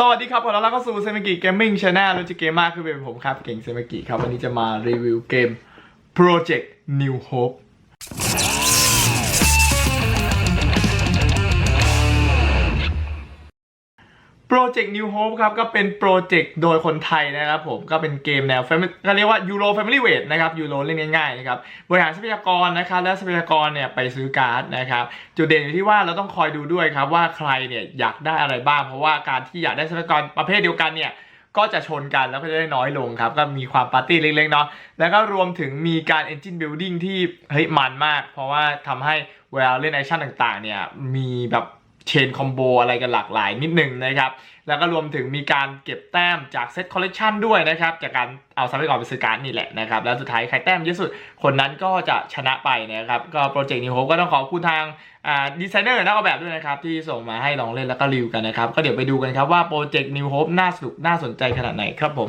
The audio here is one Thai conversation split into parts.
สวัสดีครับขอต้อนรับเข้าสู่เซมิกิเกมมิ่งชาแนลรู้จักเกมมากคือเป็นผมครับ เก่งเซมิกิครับ วันนี้จะมารีวิวเกม Project New Hope Project New Hope ครับ ก็เป็นโปรเจกต์โดยคนไทยนะครับผมก็เป็นเกมแนว Family ก็เรียกว่า Euro Family Weight นะครับ Euro เล่นง่ายๆนะครับบริหารทรัพยากรนะครับและทรัพยากรเนี่ยไปซื้อการ์ดนะครับจุดเด่นอยู่ที่ว่าเราต้องคอยดูด้วยครับว่าใครเนี่ยอยากได้อะไรบ้าง เพราะว่าการที่อยากได้ทรัพยากรประเภทเดียวกันเนี่ยก็จะชนกันแล้วก็จะได้น้อยลงครับ ก็มีความปาร์ตี้เล็กๆเนาะแล้วก็รวมถึงมีการ Engine Building ที่เฮ้ยมันมาก เพราะว่าทำให้เวลาเล่นแอคชั่นต่างๆเนี่ยมีแบบ เชนคอมโบอะไรกันหลากหลายนิดหนึ่งนะครับ แล้วก็รวมถึงมีการเก็บแต้มจากเซตคอลเลกชันด้วยนะครับ จากการเอาทรัพยากรไปซื้อการ์ดนี่แหละนะครับ แล้วสุดท้ายใครแต้มเยอะสุด คนนั้นก็จะชนะไปนะครับ ก็โปรเจกต์นี้ผมก็ต้องขอบคุณทางดีไซเนอร์นักออกแบบด้วยนะครับ ที่ส่งมาให้ลองเล่นแล้วก็รีวิวกันนะครับ ก็เดี๋ยวไปดูกันครับว่าโปรเจกต์ New Hope น่าสนุกน่าสนใจขนาดไหนครับผม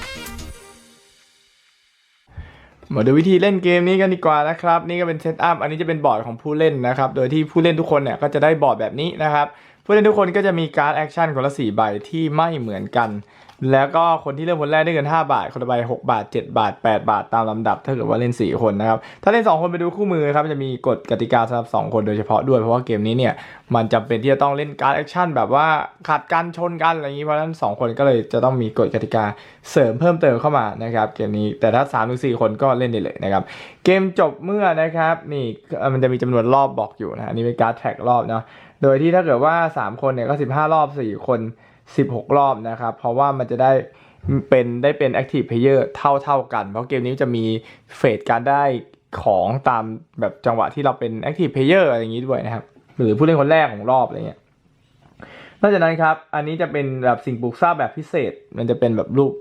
มาดูวิธีเล่นเกมนี้กันดีกว่านะครับ นี่ก็เป็นเซตอัพอันนี้จะเป็นบอร์ดของผู้เล่นนะครับ โดยที่ผู้เล่นทุกคนเนี่ยก็จะได้บอร์ดแบบนี้นะครับ ผู้เล่นทุกคนก็จะมีการ์ดแอคชั่นคนละ4ใบที่ไม่เหมือนกัน แล้วก็คนที่เริ่มคนแรกได้เงิน 5 บาท คนต่อไป6บาท 7 บาท 8 บาทตามลำดับ ถ้าเกิดว่าเล่น 4 คนนะครับ ถ้าเล่น 2 คนไปดูคู่มือครับ จะมีกฎกติกาสำหรับ 2 คนโดยเฉพาะด้วย เพราะว่าเกมนี้เนี่ย มันจำเป็นที่จะต้องเล่นการ์ดแอคชั่นแบบว่าขัดกันชนกันอะไรอย่างนี้ เพราะฉะนั้น 2 คนก็เลยจะต้องมีกฎกติกาเสริมเพิ่มเติมเข้ามานะครับเกมนี้ แต่ถ้า3ามถึงสคนก็เล่นได้เลยนะครับ เกมจบเมื่อนะครับนี่มันจะมีจำนวนรอบบอกอยู่นะอันนี่เป็นการ์ดแท็กรอบเนาะ โดยที่ถ้าเกิดว่า 3 คนเนี่ยก็ 15 รอบ 4 คน 16 รอบนะครับ เพราะว่ามันจะได้เป็นได้เป็น Active Player เท่าเท่ากัน เพราะเกมนี้จะมีเฟสการได้ของตามแบบจังหวะที่เราเป็น Active Player อะไรอย่างนี้ด้วยนะครับ หรือผู้เล่นคนแรกของรอบอะไรเงี้ยนอกจากนั้นครับ อันนี้จะเป็นแบบสิ่งปลูกสร้างแบบพิเศษ มันจะเป็นแบบรูป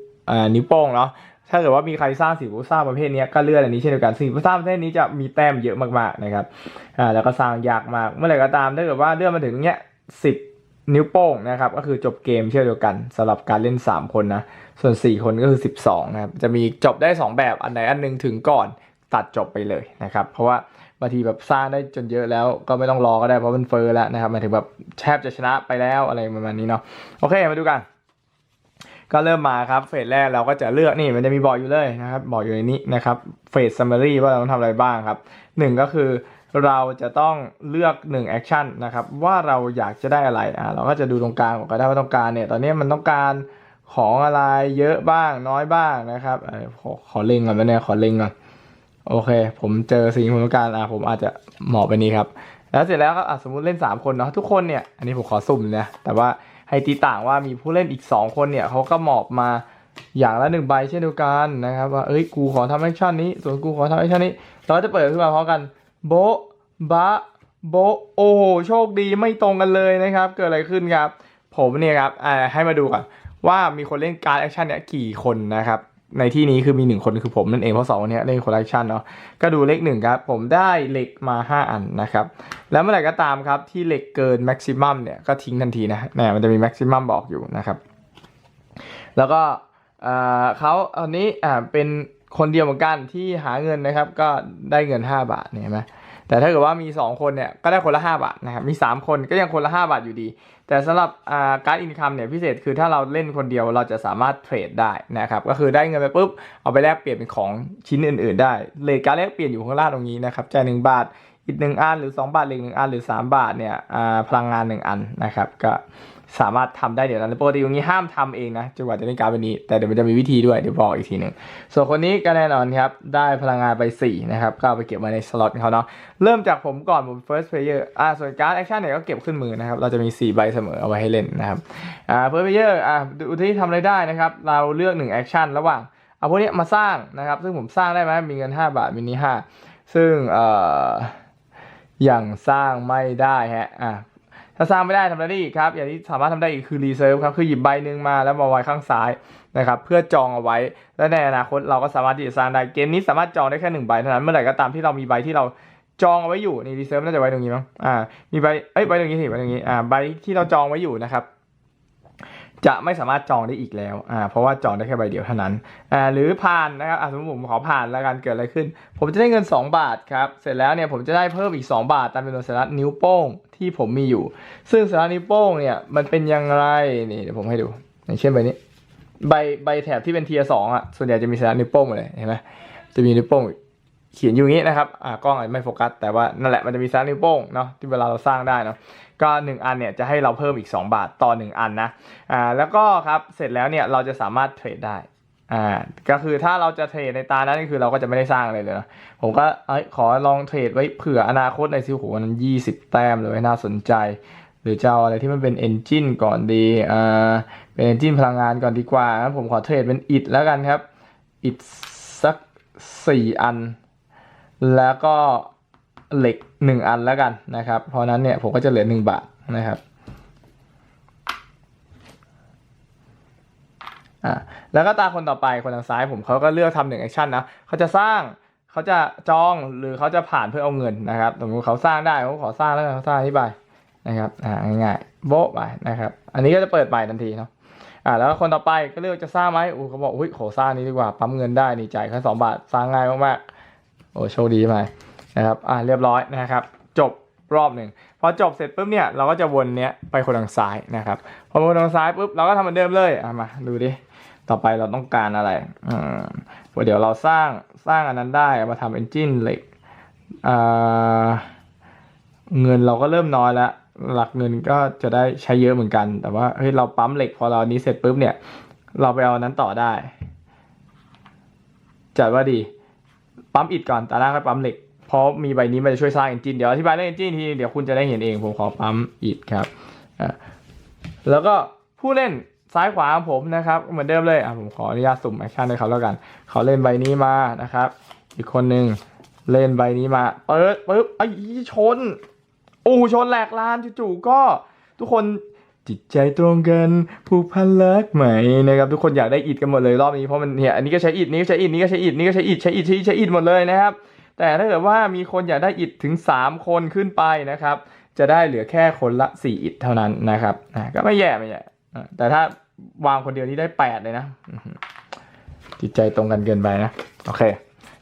นิ้วโป้งเนาะถ้าเกิดว่ามีใครสร้างสิ่งปลูกสร้างประเภทนี้ก็เลื่อนอันนี้เช่นเดียวกันสิ่งปลูกสร้างประเภทนี้จะมีแต้มเยอะมากๆนะครับอ่าแล้วก็สร้างยากมากเมื่อไหร่ก็ตามถ้าเกิดว่าเลื่อนมาถึงเนี้ยสิบ นิ้วโป้งนะครับก็คือจบเกมเช่นเดียวกันสำหรับการเล่น 3 คนนะส่วน 4 คนก็คือ 12นะครับจะมีจบได้ 2 แบบอันไหนอันหนึงถึงก่อนตัดจบไปเลยนะครับเพราะว่าบางทีแบบสร้างได้จนเยอะแล้วก็ไม่ต้องรอก็ได้เพราะมันเฟอร์แล้วนะครับมาถึงแบบแทบจะชนะไปแล้วอะไรประมาณนี้เนาะโอเคมาดูกัน ก็เริ่มมาครับเฟสแรกเราก็จะเลือกนี่มันจะมีบอกอยู่เลยนะครับบอกอยู่ในนี้นะครับเฟสซัมมารีว่าเราต้องทำอะไรบ้างครับหนึ่งก็คือ เราจะต้องเลือก1แอคชั่นนะครับว่าเราอยากจะได้อะไรอะเราก็จะดูตรงกลางก่อนก็ได้ว่าต้องการเนี่ยตอนนี้มันต้องการของอะไรเยอะบ้างน้อยบ้างนะครับขอขอเล็งก่อนนะเนี่ยขอเล็งก่อนโอเค ผมเจอสิ่งที่ผมต้องการอะผมอาจจะเหมาะไปนี้ครับ แล้วเสร็จแล้วก็สมมติเล่น 3 คนเนาะทุกคนเนี่ยอันนี้ผมขอสุ่มนะแต่ว่าให้ตีต่างว่ามีผู้เล่นอีก 2 คนเนี่ยเขาก็หมอบมาอย่างละหนึ่งใบเช่นเดียวกันนะครับว่าเอ้ยกูขอทำแอคชั่นนี้ ส่วนกูขอทำแอคชั่นนี้เราก็จะเปิดขึ้นมาพร้อมกัน โบะบะโบโอ้โหโชคดีไม่ตรงกันเลยนะครับ เกิดอะไรขึ้นครับ ผมเนี่ยครับอ่าให้มาดูก่อนว่ามีคนเล่นการ์ดแอคชั่นเนี่ยกี่คนนะครับ ในที่นี้คือมีหนึ่งคนคือผมนั่นเองเพราะสองคนนี้เล่นคนแอคชั่นเนาะก็ดูเลขหนึ่งครับ ผมได้เหล็กมา 5 อันนะครับ แล้วเมื่อไหร่ก็ตามครับที่เหล็กเกินแม็กซิมัมเนี่ยก็ทิ้งทันทีนะเนี่ยมันจะมีแม็กซิมัมบอกอยู่นะครับ แล้วก็เขาอันนี้อ่าเป็น คนเดียวเหมือนกันที่หาเงินนะครับ ก็ได้เงิน 5 บาทเนี่ยเห็นไหมแต่ถ้าเกิดว่ามี 2 คนเนี่ยก็ได้คนละ 5 บาทนะครับมี 3 คนก็ยังคนละ 5 บาทอยู่ดี แต่สำหรับการ์ดอินคัมเนี่ยพิเศษคือถ้าเราเล่นคนเดียวเราจะสามารถเทรดได้นะครับก็คือได้เงินไปปุ๊บเอาไปแลกเปลี่ยนเป็นของชิ้นอื่น ๆ ได้เลทการแลกเปลี่ยนอยู่ข้างล่างตรงนี้นะครับจ่ายหนึ่งบาทอีกหนึ่งอันหรือ 2 บาทเหล็กหนึ่งอันหรือ 3 บาทเนี่ยพลังงาน 1 อันนะครับก็ สามารถทำได้เดี๋ยวนั้นปกติตรงนี้ห้ามทำเองนะจนกว่าจะเล่นการ์ดวันนี้ แต่เดี๋ยวมันจะมีวิธีด้วยเดี๋ยวบอกอีกทีหนึ่งส่วนคนนี้ก็แน่นอนครับ ได้พลังงานไป 4 นะครับ ก็เอาไปเก็บไว้ในสล็อตเขาเนาะเริ่มจากผมก่อนผม first player อ่าส่วนการ์ดแอคชั่นเนี่ยก็เก็บขึ้นมือนะครับ เราจะมี 4 ใบเสมอเอาไว้ให้เล่นนะครับอ่า first player อ่าดูที่ทำอะไรได้นะครับ เราเลือก1แอคชั่นระหว่างเอาพวกนี้มาสร้างนะครับ ซึ่งผมสร้างได้ไหมมีเงิน 5 บาทมินิ5ซึ่งเอ่อยังสร้างไม่ได้ฮะอะ ถ้าสร้างไม่ได้ทำอะไรได้อีกครับ อย่างที่สามารถทำได้อีกคือรีเซิร์ฟครับ คือหยิบใบหนึ่งมาแล้วมาไว้ข้างซ้ายนะครับ เพื่อจองเอาไว้ และในอนาคตเราก็สามารถที่จะสร้างได้ เกมนี้สามารถจองได้แค่หนึ่งใบเท่านั้น เมื่อไหร่ก็ตามที่เรามีใบที่เราจองเอาไว้อยู่ นี่รีเซิร์ฟน่าจะไว้ตรงนี้มั้ง อ่า มีใบ เอ้ยไว้ตรงนี้สิไว้ตรงนี้ อ่า ใบที่เราจองไว้อยู่นะครับ จะไม่สามารถจองได้อีกแล้ว อ่า เพราะว่าจองได้แค่ใบเดียวเท่านั้น อ่า หรือผ่านนะครับ อ่าสมมติผมขอผ่านแล้วกัน เกิดอะไรขึ้น ผมจะได้เงิน 2 บาทครับ เสร็จแล้วเนี่ยผมจะได้เพิ่มอีก 2 บาทตามจำนวนสัญลักษณ์นิ้วโป้ง ที่ผมมีอยู่ ซึ่งสัญลักษณ์นิ้วโป้งเนี่ยมันเป็นยังไงนี่เดี๋ยวผมให้ดู อย่างเช่นใบนี้ ใบใบแถบที่เป็นเทียสองอะส่วนใหญ่จะมีสัญลักษณ์นิ้วโป้งหมดเลยเห็นไหมจะมีนิโป้งเขียนอยู่งนี้นะครับอ่ากล้องอาจจะไม่โฟกัส แต่ว่านั่นแหละมันจะมีสัญลักษณ์นิ้วโป้งเนาะที่เวลาเราสร้างได้เนาะก็ 1 อันเนี่ยจะให้เราเพิ่มอีก 2 บาทต่อ 1 อันนะอ่าแล้วก็ครับเสร็จแล้วเนี่ยเราจะสามารถเทรดได้ อ่าก็คือถ้าเราจะเทรดในตานั้นคือเราก็จะไม่ได้สร้างอะไรเลยนะผมก็ขอลองเทรดไว้เผื่ออนาคตในซิวโหนั้น20แต้มเลยน่าสนใจ หรือจะเอาอะไรที่มันเป็นเอนจินก่อนดีอ่าเป็นเอนจินพลังงานก่อนดีกว่า ผมขอเทรดเป็นอิฐแล้วกันครับอิฐสัก4อัน แล้วก็เหล็ก1อันแล้วกันนะครับ เพราะนั้นเนี่ยผมก็จะเหลือ1บาทนะครับ อ่าแล้วก็ตาคนต่อไปคนทางซ้ายผมเขาก็เลือกทำหนึ่งแอคชั่นนะเขาจะสร้างเขาจะจองหรือเขาจะผ่านเพื่อเอาเงินนะครับสมมติเขาสร้างได้เขาขอสร้างแล้วเขาสร้างอธิบายนะครับอ่าง่ายๆโบ๊ะไปนะครับอันนี้ก็จะเปิดใหม่ทันทีเนาะอ่าแล้วคนต่อไปก็เลือกจะสร้างไหมอู้เขาบอกอุ้ยขอสร้างนี้ดีกว่าปั๊มเงินได้นี่จ่ายแค่สองบาทสร้างง่ายมากๆโอ้โชคดีไปนะครับอ่าเรียบร้อยนะครับ จบรอบหนึ่ง พอจบเสร็จปุ๊บเนี่ยเราก็จะวนเนี้ยไปคนทางซ้ายนะครับ พอวนทางซ้ายปุ๊บเราก็ทำเหมือนเดิมเลยอะมาดูดิต่อไปเราต้องการอะไรอืมเดี๋ยวเราสร้างสร้างอันนั้นได้มาทำเอนจินเหล็กอ่าเงินเราก็เริ่มน้อยแล้วหลักเงินก็จะได้ใช้เยอะเหมือนกัน แต่ว่าเฮ้ยเราปั๊มเหล็กพอเรานี้เสร็จปุ๊บเนี่ย เราไปเอานั้นต่อได้จัดว่าดี ปั๊มอิฐก่อนตาหน้าค่อยปั๊มเหล็ก เพราะมีใบนี้มันจะช่วยสร้างเอนจินเดี๋ยวอธิบายเรื่องเอนจินทีเดี๋ยวคุณจะได้เห็นเองผมขอปั๊มอิฐครับอะแล้วก็ผู้เล่นซ้ายขวาของผมนะครับ เหมือนเดิมเลยอะผมขออนุญาตสุ่มแอคชั่นให้เขาแล้วกัน เขาเล่นใบนี้มานะครับ อีกคนหนึ่งเล่นใบนี้มาเปิดปึ๊บไอ้ชนโอ้ชนแหลกลานจู่ๆก็ทุกคนจิตใจตรงกันผูกพันรักไหมนะครับทุกคนอยากได้อิดกันหมดเลยรอบนี้เพราะมันเนี่ยอันนี้ก็ใช้อิดนี้ก็ใช้อิดนี้ก็ใช้อิดนี้ก็ใช้อิดใช้อิดใช้อิฐใช้อิดหมดเลยนะครับ แต่ถ้าเกิดว่ามีคนอยากได้อิดถึง 3 คนขึ้นไปนะครับ จะได้เหลือแค่คนละ 4 อิดเท่านั้นนะครับก็ไม่แย่ไม่แย่แต่ถ้าวางคนเดียวนี่ได้ 8 เลยนะจิตใจตรงกันเกินไปนะโอเค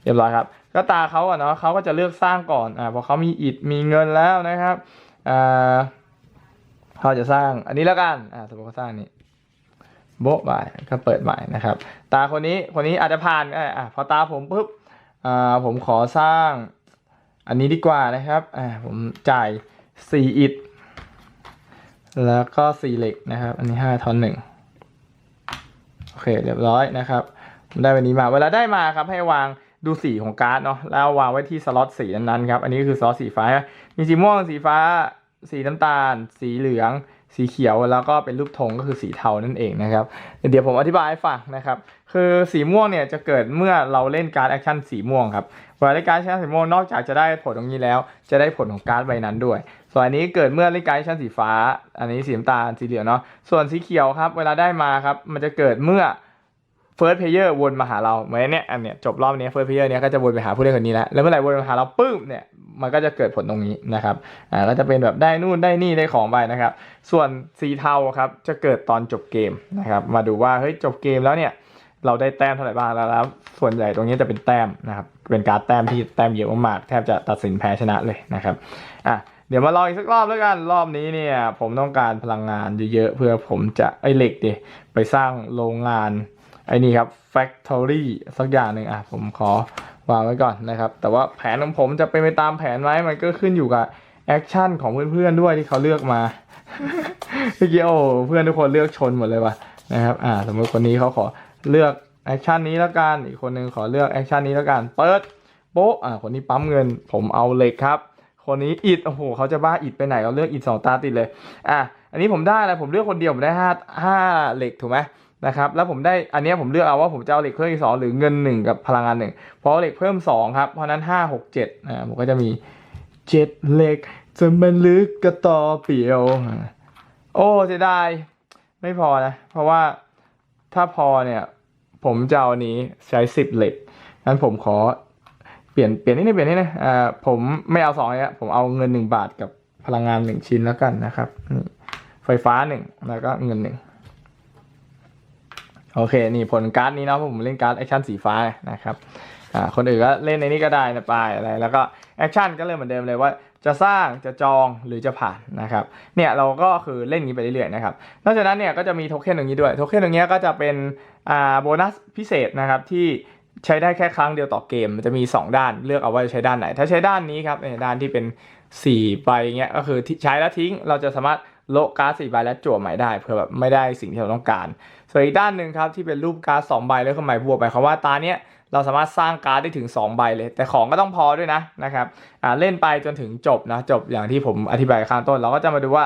เรียบร้อยครับ ก็ตาเขาอะเนาะเขาก็จะเลือกสร้างก่อนอ่าพอเขามีอิฐมีเงินแล้วนะครับอ่าเขาจะสร้างอันนี้แล้วกันอ่าสมมติเขาสร้างนี้โบ๊ะไปก็เปิดใหม่นะครับ ตาคนนี้คนนี้อาจจะผ่านอ่าพอตาผมปุ๊บ อ่าผมขอสร้างอันนี้ดีกว่านะครับอ่าผมจ่ายสี่อิฐ แล้วก็สี่เหล็กนะครับ อันนี้ห้าทอนหนึ่งโอเค เรียบร้อยนะครับได้วันนี้มา เวลาได้มาครับให้วางดูสีของการ์ดเนาะแล้ววางไว้ที่สล็อตสีนั้นๆครับ อันนี้คือสล็อตสีฟ้า มีสีม่วงสีฟ้า สีน้ำตาล สีเหลือง สีเขียวแล้วก็เป็นรูปธงก็คือสีเทานั่นเองนะครับ เดี๋ยวผมอธิบายให้ฟังนะครับ คือสีม่วงเนี่ยจะเกิดเมื่อเราเล่นการ์ดแอคชั่นสีม่วงครับเวลาเล่นการ์ดแอคชั่นสีม่วงนอกจากจะได้ผลตรงนี้แล้ว จะได้ผลของการ์ดใบนั้นด้วย ส่วนอันนี้เกิดเมื่อเล่นการ์ดแอคชั่นสีฟ้า อันนี้สีน้ำตาลสีเหลืองเนาะส่วนสีเขียวครับ เวลาได้มาครับมันจะเกิดเมื่อ เฟิร์สเพลเยอร์วนมาหาเราเหมือนเนี้ยอันเนี้ยจบรอบนี้เฟิร์สเพลเยอร์เนี้ยก็จะวนไปหาผู้เล่นคนนี้แล้วแล้วเมื่อไหร่วนมาหาเราปุ๊บเนี่ยมันก็จะเกิดผลตรงนี้นะครับอ่าก็จะเป็นแบบได้นู่นได้นี่ได้ของไปนะครับ ส่วนสีเทาครับจะเกิดตอนจบเกมนะครับ มาดูว่าเฮ้ยจบเกมแล้วเนี่ยเราได้แต้มเท่าไหร่บ้างแล้วแล้วส่วนใหญ่ตรงนี้จะเป็นแต้มนะครับเป็นการแต้มที่แต้มเยอะมากแทบจะตัดสินแพ้ชนะเลยนะครับอะเดี๋ยวมาลองอีกสักรอบแล้วกันรอบนี้เนี่ยผมต้องการพลังงานเยอะๆเพื่อผมจะไอเหล็กดิไปสร้างโรงงาน ไอ้นี่ครับ factory สักอย่างหนึ่งอะผมขอวางไว้ก่อนนะครับ แต่ว่าแผนของผมจะเป็นไปตามแผนไหมมันก็ขึ้นอยู่กับแอคชั่นของเพื่อนๆด้วยที่เขาเลือกมาเมื่อกี้โอ้เพื่อนทุกคนเลือกชนหมดเลยว่ะนะครับ อ่า สมมติคนนี้เขาขอเลือกแอคชั่นนี้แล้วกัน อีกคนนึงขอเลือกแอคชั่นนี้แล้วกันเปิดโป๊ะอ่าคนนี้ปั๊มเงิน ผมเอาเหล็กครับ คนนี้อิดโอ้โหเขาจะบ้าอิดไปไหนเราเลือกอิดสองตาติดเลย อะอันนี้ผมได้อะไรผมเลือกคนเดียวผมได้ห้าห้าเหล็กถูกไหม นะครับแล้วผมได้อันนี้ผมเลือกเอาว่าผมจะเอาเหล็กเพิ่มอีกสองหรือเงินหนึ่งกับพลังงานหนึ่งเพราะเหล็กเพิ่มสองครับเพราะนั้นห้าหกเจ็ดอ่าผมก็จะมีเจ็ดเหล็กจะมันลึกก็ต่อเปลี่ยว โอ้เสียดายไม่พอนะ เพราะว่าถ้าพอเนี่ย ผมจะเอานี้ใช้สิบเหล็กงั้นผมขอเปลี่ยนเปลี่ยนนิดนึงเปลี่ยนนิดนึงอ่าผมไม่เอาสองเลยผมเอาเงินหนึ่งบาทกับพลังงานหนึ่งชิ้นแล้วกันนะครับนี่ไฟฟ้าหนึ่งแล้วก็เงินหนึ่ง โอเค นี่ผลการ์ดนี้เนาะผมเล่นการ์ดแอคชั่นสีฟ้านะครับอ่าคนอื่นก็เล่นในนี้ก็ได้นะไปอะไรแล้วก็แอคชั่นก็เริ่มเหมือนเดิมเลยว่าจะสร้างจะจองหรือจะผ่านนะครับเนี่ยเราก็คือเล่นอย่างนี้ไปเรื่อยๆนะครับนอกจากนั้นเนี่ยก็จะมีโทเค็นอย่างนี้ด้วยโทเค็นอย่างเงี้ยก็จะเป็นอ่าโบนัสพิเศษนะครับที่ใช้ได้แค่ครั้งเดียวต่อเกมมันจะมี 2 ด้านเลือกเอาว่าจะใช้ด้านไหน ถ้าใช้ด้านนี้ครับเนี่ยด้านที่เป็น4ใบเงี้ยก็คือใช้แล้วทิ้งเราจะสามารถ โละการ์ดสี่ใบแล้วจั่วใหม่ได้เพื่อแบบไม่ได้สิ่งที่เราต้องการ ส่วนอีกด้านหนึ่งครับที่เป็นรูปการ์ดสองใบแล้วก็หมายบวกไปคำว่าตาเนี้ยเราสามารถสร้างการ์ดได้ถึง 2 ใบเลย แต่ของก็ต้องพอด้วยนะนะครับอ่าเล่นไปจนถึงจบนะจบอย่างที่ผมอธิบายข้างต้น เราก็จะมาดูว่า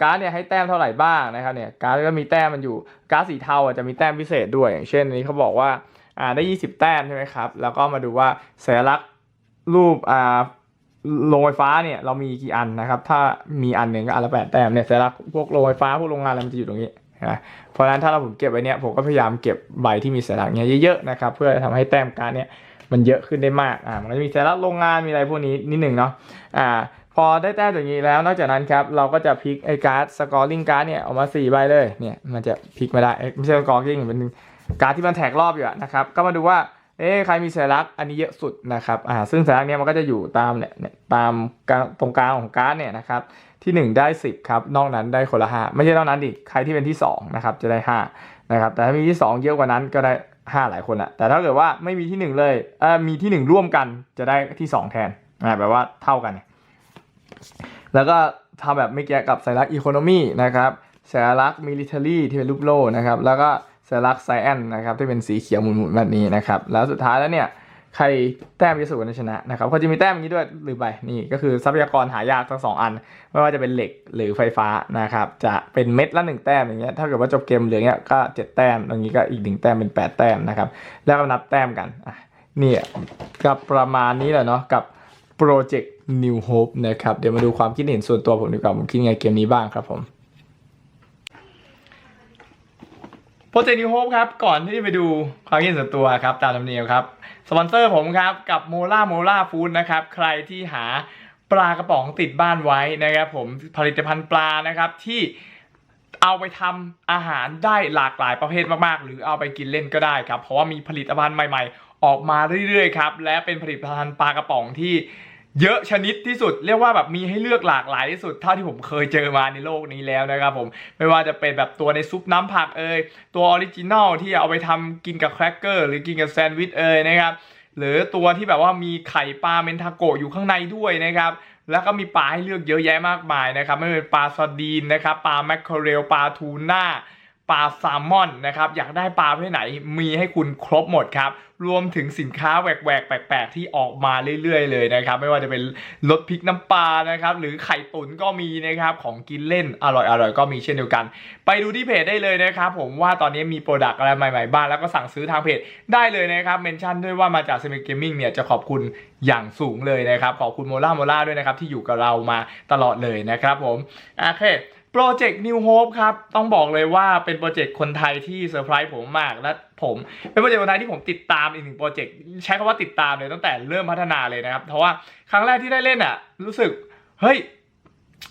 การ์ดเนี่ยให้แต้มเท่าไหร่บ้างนะครับเนี่ยการ์ดก็มีแต้มมันอยู่การ์ดสีเทาอะจะมีแต้มพิเศษด้วย อย่างเช่นนนี้เขาบอกว่าอ่าได้ 20 แต้มใช่ไหมครับแล้วก็มาดูว่าสัญลักษณ์รูปอ่า โรงไฟฟ้าเนี่ยเรามีกี่อันนะครับ ถ้ามีอันหนึ่งก็อันละแปดแต้มเนี่ยสัญลักษณ์พวกโรงไฟฟ้าพวกโรงงานอะไรมันจะอยู่ตรงนี้นะเพราะฉะนั้นถ้าเราผมเก็บไว้เนี่ยผมก็พยายามเก็บใบที่มีสัญลักษณ์เนี้ยเยอะๆนะครับเพื่อทำให้แต้มการ์ดเนี่ยมันเยอะขึ้นได้มากอ่ามันก็จะมีสัญลักษณ์โรงงานมีอะไรพวกนี้นิดหนึ่งเนาะอ่าพอได้แต้มอย่างนี้แล้วนอกจากนั้นครับเราก็จะพลิกไอ้การ์ดสกอร์ลิงการ์ดเนี่ยออกมา4ใบเลยเนี่ยมันจะพลิกไม่ได้ไม่ใช่สกอร์ลิงเป็นการ์ดที่มันแท็กรอบอยู่นะครับก็มาดูว่า เอ๊ใครมีสัญลักษณ์อันนี้เยอะสุดนะครับอ่าซึ่งสัญลักษณ์เนี้ยมันก็จะอยู่ตามเนี่ยตามตรงกลางของการ์ดเนี่ยนะครับที่ 1 ได้ 10ครับนอกนั้นได้คนละ5ไม่ใช่นอกนั้นดิใครที่เป็นที่2นะครับจะได้5นะครับแต่ถ้ามีที่ 2 เยอะกว่านั้นก็ได้ 5 หลายคนอะแต่ถ้าเกิดว่าไม่มีที่ 1 เลยเออมีที่ 1 ร่วมกันจะได้ที่ 2 แทนอ่าแปลว่าเท่ากัน แล้วก็ทำแบบไม่แก้กับสัญลักษณ์อีโคโนมีนะครับสัญลักษณ์มิลิเทอรี่ที่เป็นรูปโล่นะครับแล้วก็ สัญลักษณ์ไซแอนนะครับที่เป็นสีเขียวหมุนๆแบบนี้นะครับแล้วสุดท้ายแล้วเนี่ยใครแต้มเยอะสุดก็ชนะนะครับเขาจะมีแต้มอย่างนี้ด้วยหรือไปนี่ก็คือทรัพยากรหายากทั้งสองอัน ไม่ว่าจะเป็นเหล็กหรือไฟฟ้านะครับจะเป็นเม็ดละหนึ่งแต้มอย่างเงี้ยถ้าเกิดว่าจบเกมเหลือเงี้ยก็เจ็ดแต้มอย่างนี้ก็อีกหนึ่งแต้มเป็นแปดแต้มนะครับแล้วก็นับแต้มกันนี่ยก็ประมาณนี้แหละเนาะกับโปรเจกต์ New Hope นะครับเดี๋ยวมาดูความคิดเห็นส่วนตัวผมดีกว่าผมคิดไงเกมนี้บ้างครับผม โปรเจกต์นิวโฮปครับ ก่อนที่จะไปดูความคิดเห็นส่วนตัวครับ ตามธรรมเนียมครับ สปอนเซอร์ผมครับ กับโมล่าโมล่าฟู้ดนะครับ ใครที่หาปลากระป๋องติดบ้านไว้นะครับผมผลิตภัณฑ์ปลานะครับที่เอาไปทำอาหารได้หลากหลายประเภทมากๆ หรือเอาไปกินเล่นก็ได้ครับ เพราะว่ามีผลิตภัณฑ์ใหม่ ๆ ออกมาเรื่อยๆครับ และเป็นผลิตภัณฑ์ปลากระป๋องที่ เยอะชนิดที่สุดเรียกว่าแบบมีให้เลือกหลากหลายที่สุดเท่าที่ผมเคยเจอมาในโลกนี้แล้วนะครับผมไม่ว่าจะเป็นแบบตัวในซุปน้ำผักเอยตัวออริจินอลที่เอาไปทำกินกับแครกเกอร์หรือกินกับแซนด์วิชเอยนะครับหรือตัวที่แบบว่ามีไข่ปลาเมนทาโกะอยู่ข้างในด้วยนะครับแล้วก็มีปลาให้เลือกเยอะแยะมากมายนะครับไม่ว่าเป็นปลาซาดีนนะครับปลาแมคเคอเรลปลาทูน่า ปลาแซลมอนนะครับ อยากได้ปลาประเภทไหนมีให้คุณครบหมดครับ รวมถึงสินค้าแหวกๆ แปลกๆ ที่ออกมาเรื่อยๆ เลยนะครับ ไม่ว่าจะเป็นรสพริกน้ำปลานะครับ หรือไข่ตุ๋นก็มีนะครับ ของกินเล่นอร่อยๆ ก็มีเช่นเดียวกัน ไปดูที่เพจได้เลยนะครับ ผมว่าตอนนี้มีโปรดักต์อะไรใหม่ๆ บ้างแล้วก็สั่งซื้อทางเพจได้เลยนะครับ เมนชั่นด้วยว่ามาจาก s ซมิเกมมิ่งเนี่ยจะขอบคุณอย่างสูงเลยนะครับ ขอบคุณโมล่าโมล่าด้วยนะครับที่อยู่กับเรามาตลอดเลยนะครับผมโอเค โปรเจกต์ New Hope ครับ ต้องบอกเลยว่าเป็นโปรเจกต์คนไทยที่เซอร์ไพรส์ผมมากและผมเป็นโปรเจกต์คนไทยที่ผมติดตามอีกหนึ่งโปรเจกต์ใช้คำว่าติดตามเลยตั้งแต่เริ่มพัฒนาเลยนะครับ เพราะว่าครั้งแรกที่ได้เล่นอะ รู้สึก เฮ้ย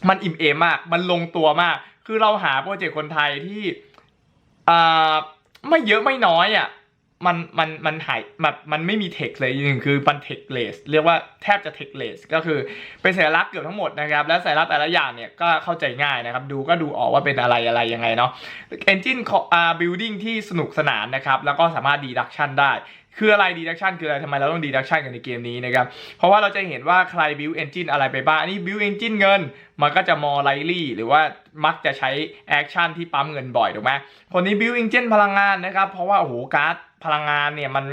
มันอิ่มเอมมาก มันลงตัวมาก คือเราหาโปรเจกต์คนไทยที่อ่าไม่เยอะไม่น้อยอะ มันมันมันหายแบบมันไม่มีเทคเลยหนึ่งคือมันเทคเลสเรียกว่าแทบจะเทคเลสก็คือเป็นสัญลักษณ์เกือบทั้งหมดนะครับ และสัญลักษณ์แต่ละอย่างเนี่ยก็เข้าใจง่ายนะครับ ดูก็ดูออกว่าเป็นอะไรอะไรยังไงเนาะเอนจินของอ่าบิลดิ้งที่สนุกสนานนะครับ แล้วก็สามารถดีดักชันได้ คืออะไรดีดักชันคืออะไรทำไมเราต้องดีดักชันกันในเกมนี้นะครับ เพราะว่าเราจะเห็นว่าใครบิวเอนจินอะไรไปบ้าง อันนี้บิวเอนจินเงิน มันก็จะมอไลลี่หรือว่ามักจะใช้แอคชั่นที่ปั๊มเงินบ่อยถูกไหมคนนี้บิวเอนจินพลังงานนะครับ เพราะว่าโอ้โหการ์ดพลังงานเนี่ยมัน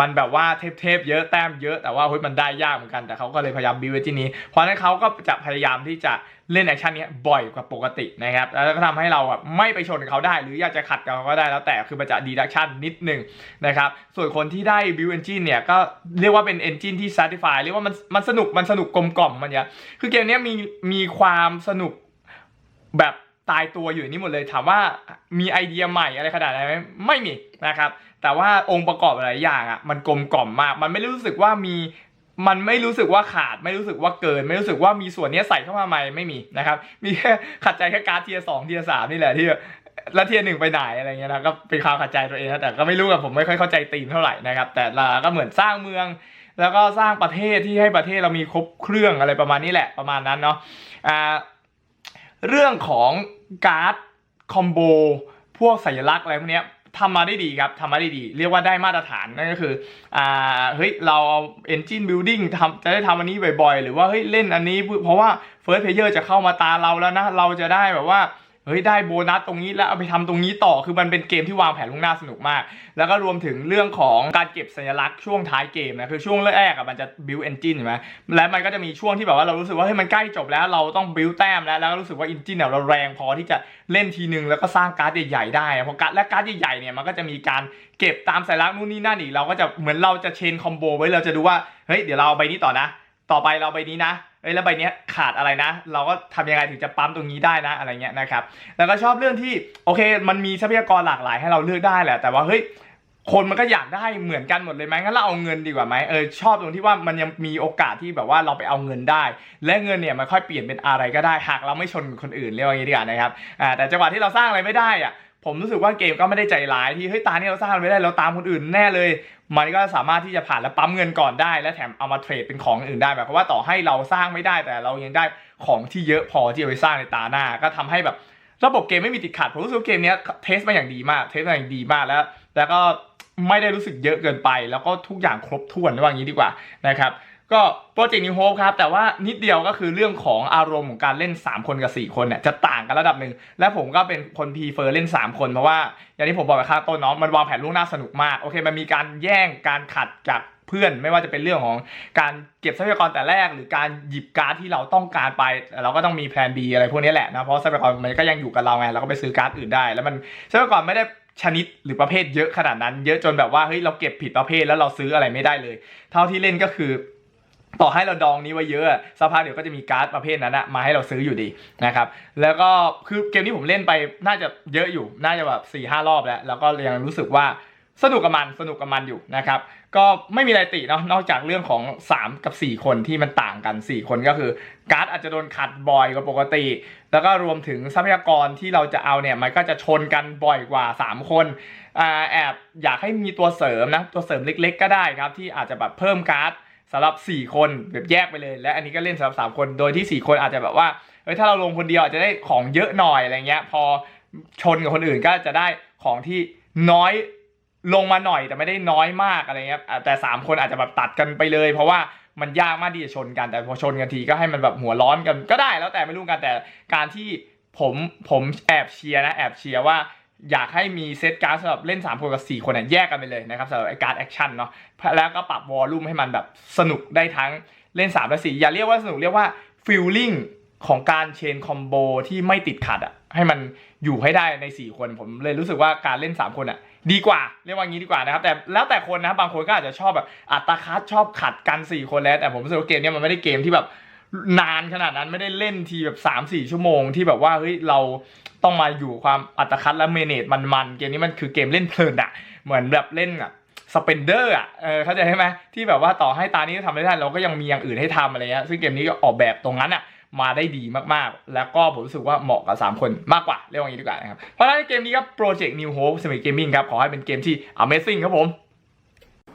มันแบบว่าเทพๆเยอะแต้มเยอะแต่ว่าเฮ้ยมันได้ยากเหมือนกันแต่เขาก็เลยพยายามบิวไว้ที่นี้ เพราะนั้นเขาก็จะพยายามที่จะเล่นแอคชั่นนี้บ่อยกว่าปกตินะครับ แล้วก็ทำให้เราแบบไม่ไปชนเขาได้ หรืออยากจะขัดกับเขาก็ได้แล้วแต่คือมันจะดีดักชั่นนิดหนึ่งนะครับ ส่วนคนที่ได้บิวเอนจินเนี่ยก็เรียกว่าเป็นเอนจินที่ satisfy เรียกว่ามันมันสนุกมันสนุกกลมกล่อมมันเนี่ยคือเกมนี้มีมีความสนุกแบบตายตัวอยู่นนี้หมดเลยถามว่ามีไอเดียใหม่อะไรขนาดไหนไหมไม่มีนะครับ แต่ว่าองค์ประกอบหลายอย่างอะมันกลมกล่อมมาก มันไม่รู้สึกว่ามีมันไม่รู้สึกว่าขาดไม่รู้สึกว่าเกิน ไม่รู้สึกว่ามีส่วนนี้ใส่เข้ามาใหม่ไม่มีนะครับ มีแค่ขัดใจแค่การเทียสองเทียสามนี่แหละที่แล้วเทียหนึ่งไปไหนอะไรเงี้ยนะก็เป็นความขัดใจตัวเองนะแต่ก็ไม่รู้กับผมไม่ค่อยเข้าใจตีมเท่าไหร่นะครับ แต่ละก็เหมือนสร้างเมือง แล้วก็สร้างประเทศที่ให้ประเทศเรามีครบเครื่องอะไรประมาณนี้แหละประมาณนั้นเนาะอ่าเรื่องของการ์ดคอมโบพวกสัญลักษณ์อะไรพวกเนี้ย ทำมาได้ดีครับทำมาได้ดี เรียกว่าได้มาตรฐานนั่นก็คืออ่าเฮ้ยเราเอา engine building ทำจะได้ทำอันนี้บ่อยๆ หรือว่าเฮ้ยเล่นอันนี้เพราะว่า first player จะเข้ามาตาเราแล้วนะ เราจะได้แบบว่า เฮ้ยได้โบนัสตรงนี้แล้วเอาไปทำตรงนี้ต่อคือมันเป็นเกมที่วางแผนล่วงหน้าสนุกมาก แล้วก็รวมถึงเรื่องของการเก็บสัญลักษณ์ช่วงท้ายเกมนะคือช่วงแรกอะมันจะ build engine ใช่ไหมแล้วมันก็จะมีช่วงที่แบบว่าเรารู้สึกว่าเฮ้ยมันใกล้จบแล้วเราต้อง build แต้มแล้วแล้วก็รู้สึกว่า engine เนี่ยเราแรงพอที่จะเล่นทีนึงแล้วก็สร้างการ์ดใหญ่ๆได้เพราะการ์ดและการ์ดใหญ่ๆเนี่ยมันก็จะมีการเก็บตามสัญลักษณ์นู่นนี่นั่นอีกเราก็จะเหมือนเราจะเชนคอมโบไว้เราจะดูว่าเฮ้ยเดี๋ยวเราเอาใบนี้ต่อนะ ต่อไปเราใบนี้นะ เอ้ยแล้วใบเนี้ยขาดอะไรนะ เราก็ทำยังไงถึงจะปั๊มตรงนี้ได้นะอะไรเงี้ยนะครับแล้วก็ชอบเรื่องที่โอเค มันมีทรัพยากรหลากหลายให้เราเลือกได้แหละแต่ว่าเฮ้ยคนมันก็อยากได้เหมือนกันหมดเลยไหมงั้นเราเอาเงินดีกว่าไหมเออชอบตรงที่ว่ามันยังมีโอกาสที่แบบว่าเราไปเอาเงินได้ และเงินเนี่ยมันค่อยเปลี่ยนเป็นอะไรก็ได้หากเราไม่ชนคนอื่นเรียกว่าอย่างนี้ดีกว่านะครับอ่าแต่จังหวะที่เราสร้างอะไรไม่ได้อะผมรู้สึกว่าเกมก็ไม่ได้ใจร้ายที่เฮ้ยตาเนี่ยเราสร้างไรไม่ได้เราตามคนอื่นแน่เลย มันก็สามารถที่จะผ่านและปั๊มเงินก่อนได้ และแถมเอามาเทรดเป็นของอื่นได้แบบเพราะว่าต่อให้เราสร้างไม่ได้แต่เรายังได้ของที่เยอะพอที่จะไปสร้างในตาหน้า ก็ทำให้แบบระบบเกมไม่มีติดขัดผมรู้สึกเกมนี้เทสมาอย่างดีมาก เทสมาอย่างดีมากแล้ว แล้วก็ไม่ได้รู้สึกเยอะเกินไป แล้วก็ทุกอย่างครบถ้วนว่างนี้ดีกว่านะครับ ก็โปรเจกต์นิวโฮปครับ แต่ว่านิดเดียวก็คือเรื่องของอารมณ์ของการเล่น 3 คนกับ 4 คนเนี่ยจะต่างกันระดับหนึ่ง และผมก็เป็นคนพีเฟอร์เล่น 3 คนเพราะว่า อย่างที่ผมบอกไปข้างต้นเนาะมันวางแผนล่วงหน้าสนุกมาก โอเค มันมีการแย่งการขัดจากเพื่อนไม่ว่าจะเป็นเรื่องของการเก็บทรัพยากรแต่แรก หรือการหยิบการ์ดที่เราต้องการไป เราก็ต้องมีแผน B อะไรพวกนี้แหละนะเพราะทรัพยากรมันก็ยังอยู่กับเราไงเราก็ไปซื้อการ์ดอื่นได้ แล้วมันทรัพยากรไม่ได้ชนิดหรือประเภทเยอะขนาดนั้น เยอะจนแบบว่าเฮ้ยเราเก็บผิดประเภทแล้วเราซื้ออะไรไม่ได้เลย เท่าที่เล่นก็คือ ต่อให้เราดองนี้ไว้เยอะสักพักเดี๋ยวก็จะมีการ์ดประเภทนั้นนะมาให้เราซื้ออยู่ดีนะครับ แล้วก็คือเกมที่ผมเล่นไปน่าจะเยอะอยู่ น่าจะแบบ4ี่ห้ารอบแล้ว แล้วก็ยังรู้สึกว่าสนุกกับมันสนุกกับมันอยู่นะครับ ก็ไม่มีอะไรติเนาะนอกจากเรื่องของ 3 กับ 4 คนที่มันต่างกัน 4 คนก็คือ การ์ดอาจจะโดนขัดบ่อยกว่าปกติ แล้วก็รวมถึงทรัพยากรที่เราจะเอาเนี่ยมันก็จะชนกันบ่อยกว่า 3 คนอแอบอยากให้มีตัวเสริมนะตัวเสริมเล็ก ๆ ก็ได้ครับที่อาจจะแบบเพิ่มการ์ด สำหรับ 4 คนแบบแยกไปเลย และอันนี้ก็เล่นสำหรับ 3 คนโดยที่ 4 คนอาจจะแบบว่าเอ้ยถ้าเราลงคนเดียวอาจจะได้ของเยอะหน่อยอะไรเงี้ย พอชนกับคนอื่นก็จะได้ของที่น้อยลงมาหน่อยแต่ไม่ได้น้อยมากอะไรเงี้ยแต่ 3 คนอาจจะแบบตัดกันไปเลย เพราะว่ามันยากมากที่จะชนกันแต่พอชนกันทีก็ให้มันแบบหัวร้อนกันก็ได้แล้วแต่ไม่รู้กันแต่การที่ผมผมแอบเชียร์นะแอบเชียร์ว่า อยากให้มีเซตการ์ดสำหรับเล่น 3 คนกับ 4 คนเนี่ยแยกกันไปเลยนะครับสำหรับไอการ์ดแอคชั่นเนาะแล้วก็ปรับวอลลุ่มให้มันแบบสนุกได้ทั้งเล่น 3 และ 4 อย่าเรียกว่าสนุกเรียกว่าฟิลลิ่งของการเชนคอมโบที่ไม่ติดขัดอะให้มันอยู่ให้ได้ใน 4 คนผมเลยรู้สึกว่าการเล่น 3 คนอะดีกว่าเรียกว่างี้ดีกว่านะครับ แต่แล้วแต่คนนะบางคนก็อาจจะชอบแบบอัตคัดชอบขัดกัน 4 คนแล้วแต่ผมรู้สึกว่าเกมเนี้ยมันไม่ได้เกมที่แบบ นานขนาดนั้นไม่ได้เล่นทีแบบ3-4ชั่วโมงที่แบบว่าเฮ้ยเราต้องมาอยู่ความอัตคัดและเมเนจมันๆเกมนี้มันคือเกมเล่นเพลินอะเหมือนแบบเล่นอะสเปนเดอร์อะ เออ เข้าใจใช่ไหมที่แบบว่าต่อให้ตานี้ทำไม่ได้เราก็ยังมีอย่างอื่นให้ทำอะไรเงี้ย ซึ่งเกมนี้ก็ออกแบบตรงนั้นอะ มาได้ดีมากๆ แล้วก็ผมรู้สึกว่าเหมาะกับ 3 คนมากกว่า เรียกว่าอย่างนี้ดีกว่านะครับ เพราะฉะนั้นเกมนี้ครับ Project New Hope Summit Gaming ครับ ขอให้เป็นเกมที่ Amazing ครับผม